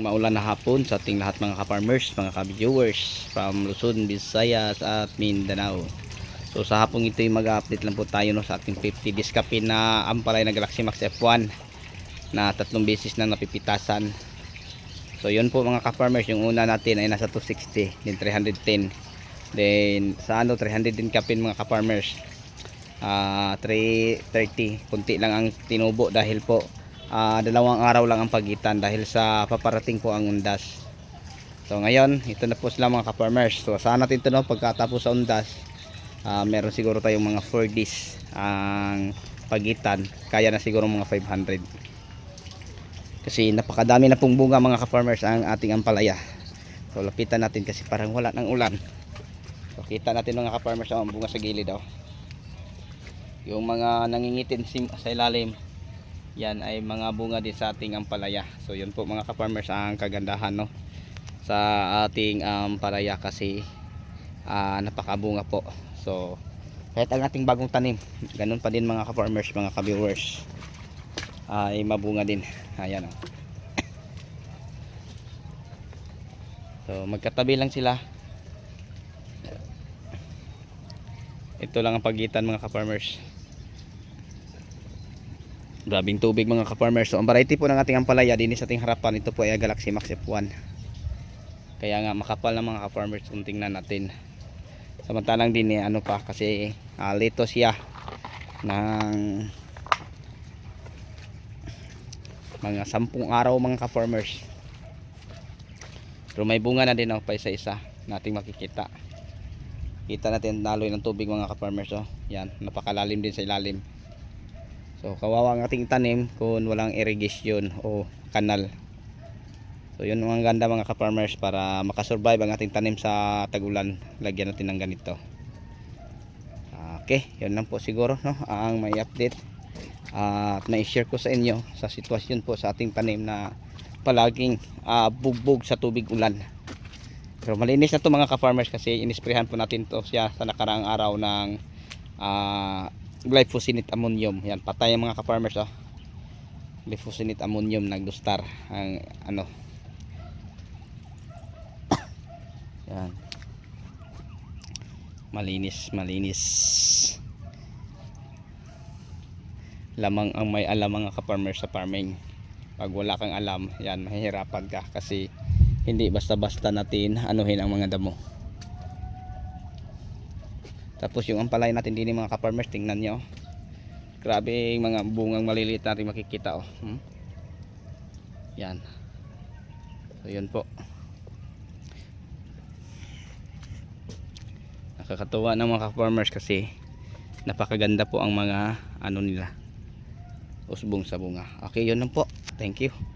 maulan na hapon sa ating lahat mga ka-farmers, mga ka-viewers from Luzon, Visayas at Mindanao. So sa hapong ito yung mag-update lang po tayo no, sa ating 50 discapin na ampalay na Galaxy Max F1 na tatlong beses na napipitasan. So yun po mga ka-farmers, yung una natin ay nasa 260, then 310. Then sa ano 300 din kapin mga ka-farmers. Ah 330, kunti lang ang tinubo dahil po ah, dalawang araw lang ang pagitan dahil sa paparating po ang undas. So ngayon, ito na po sila mga ka-farmers. So saan natin ito no, pagkatapos sa undas, ah, meron siguro tayong mga 4 days ang pagitan. Kaya na siguro mga 500. Kasi napakadami na pong bunga mga ka-farmers ang ating ampalaya. So lapitan natin kasi parang wala ng ulan. So kita natin mga ka-farmers ang bunga sa gilid oh. Yung mga nangingitin sa ilalim, yan ay mga bunga din sa ating ampalaya. So yun po mga ka-farmers ang kagandahan no sa ating ampalaya kasi ah, napakabunga po. So kahit ang ating bagong tanim, ganun pa din mga ka-farmers, mga ka-viewers ay mabunga din. Ayan oh. So magkatabi lang sila. Ito lang ang pagitan mga ka-farmers. Grabing tubig mga ka-farmers. So ang variety po ng ating ampalaya din sa ating harapan ito po ay Galaxy Max F1. Kaya nga makapal ng mga ka-farmers kung tingnan natin. Samantalang din eh, ano pa kasi ah, lito siya ng mga sampung araw mga ka-farmers. Pero may bunga na din oh, pa isa-isa nating makikita. Kita natin naloy ng tubig mga ka-farmers oh. Yan, napakalalim din sa ilalim. So kawawa ang ating tanim kung walang irrigation o kanal. So yun ang ganda mga ka-farmers para makasurvive ang ating tanim sa tagulan. Lagyan natin ng ganito. Okay, yun lang po siguro no ang may update at na-share ko sa inyo sa sitwasyon po sa ating tanim na palaging ah, bugbog sa tubig ulan. Pero malinis na to mga ka-farmers kasi inisprehan po natin to siya sa nakaraang araw ng ah, glyphosate ammonium. Yan, patay ang mga ka-farmers oh. Glyphosate ammonium nagdustar ang ano. Yan. Malinis, malinis. Lamang ang may alam mga ka-farmers sa farming. Pag wala kang alam, yan mahihirapan ka kasi hindi basta-basta natin anuhin ang mga damo. Tapos yung ampalay natin din mga ka-farmers, tingnan nyo. Grabe yung mga bungang maliliit natin makikita oh. Hmm? Yan. So yun po. Nakakatuwa ng mga ka-farmers kasi napakaganda po ang mga ano nila. Usbong sa bunga. Okay, yun lang po. Thank you.